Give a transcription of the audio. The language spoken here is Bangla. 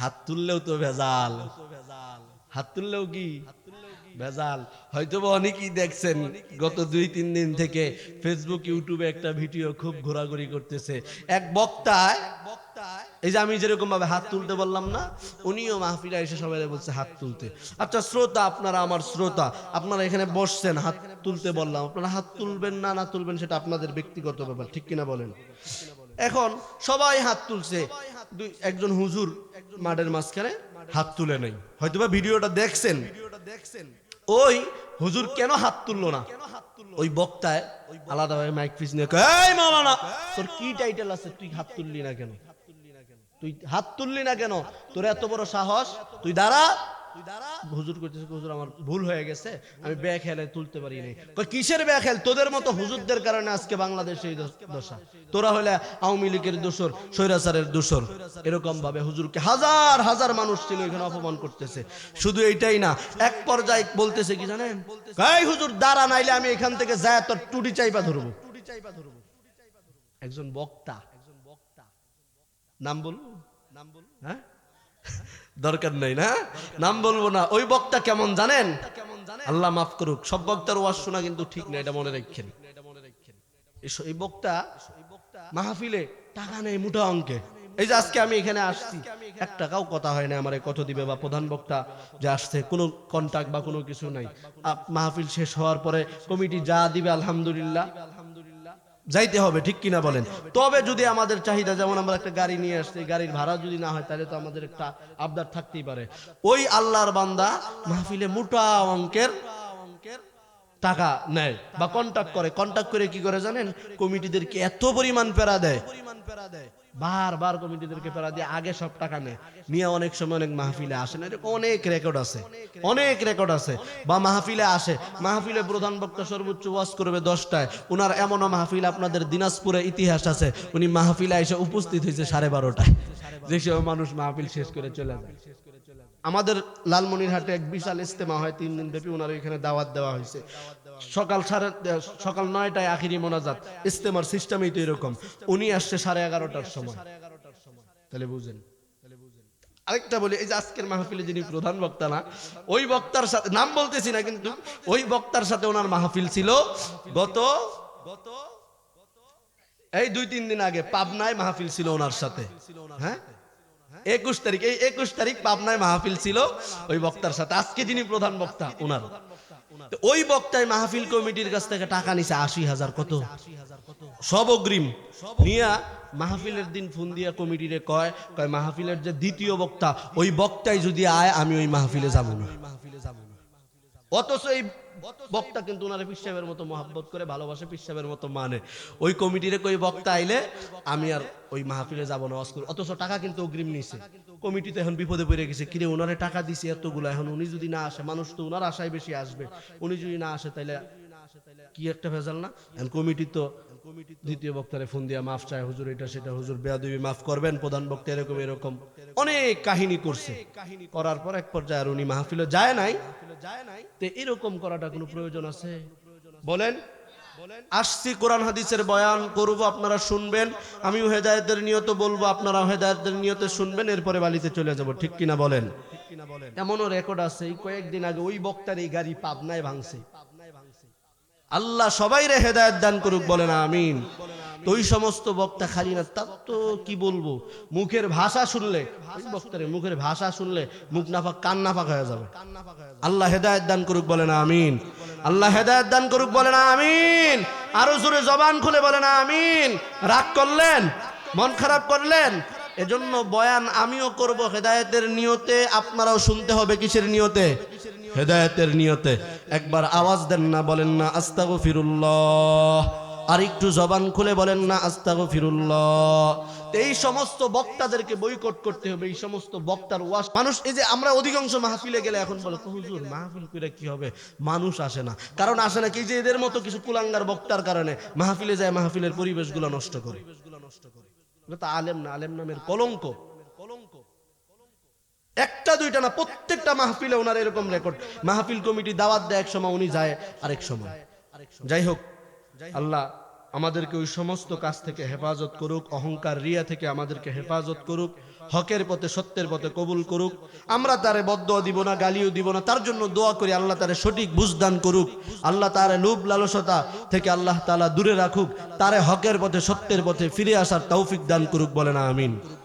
হাত তুললেও তো ভেজাল। হাত তুললেও কি? ভেজাল। হয়তো অনেকেই দেখছেন, গত দুই, তিন দিন থেকে ফেসবুক ইউটিউবে একটা ভিডিও খুব ঘোরাঘুরি করতেছে। এক বক্তায়, এই যে আমি যেরকম ভাবে হাত তুলতে বললাম না, উনিও মাহফিলা এসে সবাই বলছে, হাত তুলতে। আচ্ছা শ্রোতা আপনারা, আমার শ্রোতা, আপনারা এখানে বসছেন, হাত তুলতে বললাম। আপনারা হাত তুলবেন না না তুলবেন সেটা আপনাদের ব্যক্তিগত ব্যাপার, ঠিক কিনা বলেন? এখন সবাই হাত তুলছে। একজন হুজুর মাঠের মাঝখানে হাত তুলে নেই। হয়তোবা ভিডিওটা দেখছেন। ওই হুজুর কেন হাত তুললো না? ওই বক্তায় আলাদাভাবে মাইক মাওলানা, তোর কি টাইটেল আছে? তুই হাত তুললি না কেন? তুই হাত তুললি না কেন? তোর এত বড় সাহস? তুই দাঁড়া হুজুর করতেছে হুজুর আমার ভুল হয়ে গেছে আমি ব্যাগ খেলে তুলতে পারি নাই। কিসের ব্যাগ খেল তোদের মতো হুজুরদের কারণে আজকে বাংলাদেশে এই দশা তোরা হলে আওয়ামী লীগের দোষর স্বৈরাচারের দোষর। এরকম ভাবে হুজুরকে হাজার হাজার মানুষ ছিল এখানে অপমান করতেছে। শুধু এইটাই না এক পর্যায়ে বলতেছে কি জানেন? এই হুজুর দাঁড়া নাইলে আমি এখান থেকে যায় তোর টুটি চাইপা ধরবো। একজন বক্তা। একজন বক্তা নাম বলব নাম বলব হ্যাঁ? দরকার নেই না? নাম বলব না। ওই বক্তা কেমন জানেন? আল্লাহ মাফ করুক। সব বক্তার ওয়াজ শোনা কিন্তু ঠিক না, এটা মনে রাখেন। এই বক্তা মাহফিলে টাকা নেই মোটা অঙ্কে। এই যে আজকে আমি এখানে আসছি, এক টাকাও কথা হয় না আমার কত দিবে বা প্রধান বক্তা যে আসছে, কোনো কন্টাক্ট বা কোনো কিছু নাই। মাহফিল শেষ হওয়ার পরে কমিটি যা দিবে, আলহামদুলিল্লাহ। যাইতে হবে, ঠিক কিনা বলেন? তবে যদি আমাদের চাহিদা, যেমন আমরা একটা গাড়ি নিয়ে আসছি গাড়ির ভাড়া যদি না হয়, তাহলে তো আমাদের একটা আবদার থাকতেই পারে। ওই আল্লাহর বান্দা মাহফিলে মোটা অঙ্কের টাকা নেয় বা কন্ট্যাক্ট করে। কন্ট্যাক্ট করে কি করে জানেন? কমিটিদেরকে এত পরিমাণ পেরা দেয়। বারবার কমিটিদেরকে পেরা দিয়ে আগে সব টাকা নেয়। নিয়ে অনেক সময় অনেক মাহফিলে আসে না, এরকম অনেক রেকর্ড আছে। অনেক রেকর্ড আছে। বা মাহফিলে আসে। মাহফিলে প্রধান বক্তা সর্বোচ্চ ওয়াজ করবে দশটায়। উনার এমনও মাহফিল আপনাদের দিনাজপুরে ইতিহাস আছে। উনি মাহফিলে এসে উপস্থিত হয়েছে সাড়ে বারোটায়। যে সব মানুষ মাহফিল শেষ করে চলে যায়। আমাদের লালমনিরহাটে এক বিশাল ইস্তেমা হয়। তিন দিন ব্যাপী ওনার এখানে দাওয়াত দেওয়া হয়েছে। সকাল সাড়ে সকাল নয়টায় আখিরি মোনাজাত। ইস্তেমার সিস্টেমই তো এরকম। উনি আসছে সাড়ে এগারোটার সময়। তাহলে বুঝেন। আরেকটা বলি, এই যে আজকের মাহফিলে যিনি প্রধান বক্তা না, ওই বক্তার সাথে, নাম বলতেছি না কিন্তু, ওই বক্তার সাথে ওনার মাহফিল ছিল গত গত, এই দুই তিন দিন আগে পাবনায় মাহফিল ছিল ওনার সাথে। হ্যাঁ? একুশ তারিখ, এই একুশ তারিখ পাবনায় মাহফিল ছিল ওই বক্তার সাথে। আজকে যিনি প্রধান বক্তা, ওনার। ওই বক্তায় মাহফিল কমিটির কাছ থেকে টাকা নিছে আশি হাজার কত? সব অগ্রিম। নিয়া মাহফিলের দিন ফোন দিয়া কমিটিরে কয় কয় মাহফিলের যে দ্বিতীয় বক্তা ওই বক্তায় যদি আয় আমি ওই মাহফিলে যাব না। অথচ এই বক্তা কিন্তু ওনারে পিসাবের মতো মহাব্বত করে ভালোবাসে পিসাবের মতো মানে। ওই কমিটিরে কই বক্তা আইলে আমি আর ওই মাহফিলে যাব না অস্কুল অথচ টাকা কিন্তু অগ্রিম নিছে। কমিটিতে এখন বিপদে পড়ে গেছে। কিরে ওনারে টাকা দিছে এতগুলো? এখন উনি যদি না আসে, মানুষ তো ওনার আশায় বেশি আসবে। উনি যদি না আসে, তাইলে কি একটা ভেজাল না? এখন কমিটি তো দ্বিতীয় বক্তারে ফোন দিয়া মাফ চায় হুজুর এটা সেটা হুজুর বেয়াদবি মাফ করবেন প্রধান বক্তা এরকম এরকম। অনেক কাহিনী করছে। করার পর এক পর্যায়ে আর উনি মাহফিলে যায় নাই। তে এরকম করাটা কোনো প্রয়োজন আছে? বলেন। আসছি কোরআন হাদিসের বয়ান করব আপনারা শুনবেন। আমিও হেদায়েতের নিয়ত বলব আপনারা হেদায়েতের নিয়তে শুনবেন এরপরে বালিতে চলে যাব ঠিক কিনা বলেন? এমনও রেকর্ড আছে এই কয়েকদিন আগে ওই বক্তার এই গাড়ি পাবনায় ভাঙছে। আল্লাহ সবাই রে হেদায়ত দান করুক, বলেন আমিন। তো ওই সমস্ত বক্তা খালি না তার তো কি বলব? মুখের ভাষা শুনলে বক্তারে মুখের ভাষা শুনলে মুখ নাফাক, কান নাফাক হয়ে যাবে। আল্লাহ হেদায়ত দান করুক, বলেন আমিন। আল্লাহ হেদায়ত দান করুক, বলেন আমিন। আরও জোরে জবান খুলে বলেন আমিন। রাগ করলেন? মন খারাপ করলেন? এজন্য বয়ান আমিও করব, হেদায়েতের নিয়তে আপনারাও শুনতে হবে, কিসের নিয়তে? হেদায়েতের নিয়তে একবার আওয়াজ দেন না, বলেন না আস্তাগো ফিরুল্লাহ আর একটু জবান খুলে বলেন না আস্তাগো ফিরুল্লাহ এই সমস্ত বক্তাদেরকে বৈকট করতে হবে, এই সমস্ত বক্তার ওয়াস মানুষ, এই যে আমরা অধিকাংশ মাহফিলে গেলে এখন বলে হুজুর, মাহফিল করে কি হবে? মানুষ আসে না। কারণ আসে না কি? যে এদের মতো কিছু কুলাঙ্গার বক্তার কারণে মাহফিলে যায়, মাহফিলের পরিবেশগুলো নষ্ট করে। এটা তো আলেম না, আলেম নামের কলঙ্ক। একটা, দুইটা না, প্রত্যেকটা মাহফিলে ওনার এরকম রেকর্ড মাহফিল কমিটি দাওয়াত দেয়, এক সময় উনি যায়, আরেক সময়। যাই হোক, আল্লাহ আমাদেরকে ওই সমস্ত কাজ থেকে হেফাজত করুক, অহংকার রিয়া থেকে আমাদেরকে হেফাজত করুক, হকের পথে, সত্যের পথে কবুল করুক। আমরা তারে বদ্ধ দিব না, গালিও দিব না, তার জন্য দোয়া করি, আল্লাহ তারে সঠিক বুঝদান করুক। আল্লাহ তারে লোভ লালসতা থেকে আল্লাহ তালা দূরে রাখুক, তারে হকের পথে, সত্যের পথে ফিরে আসার তৌফিক দান করুক বলে না আমিন।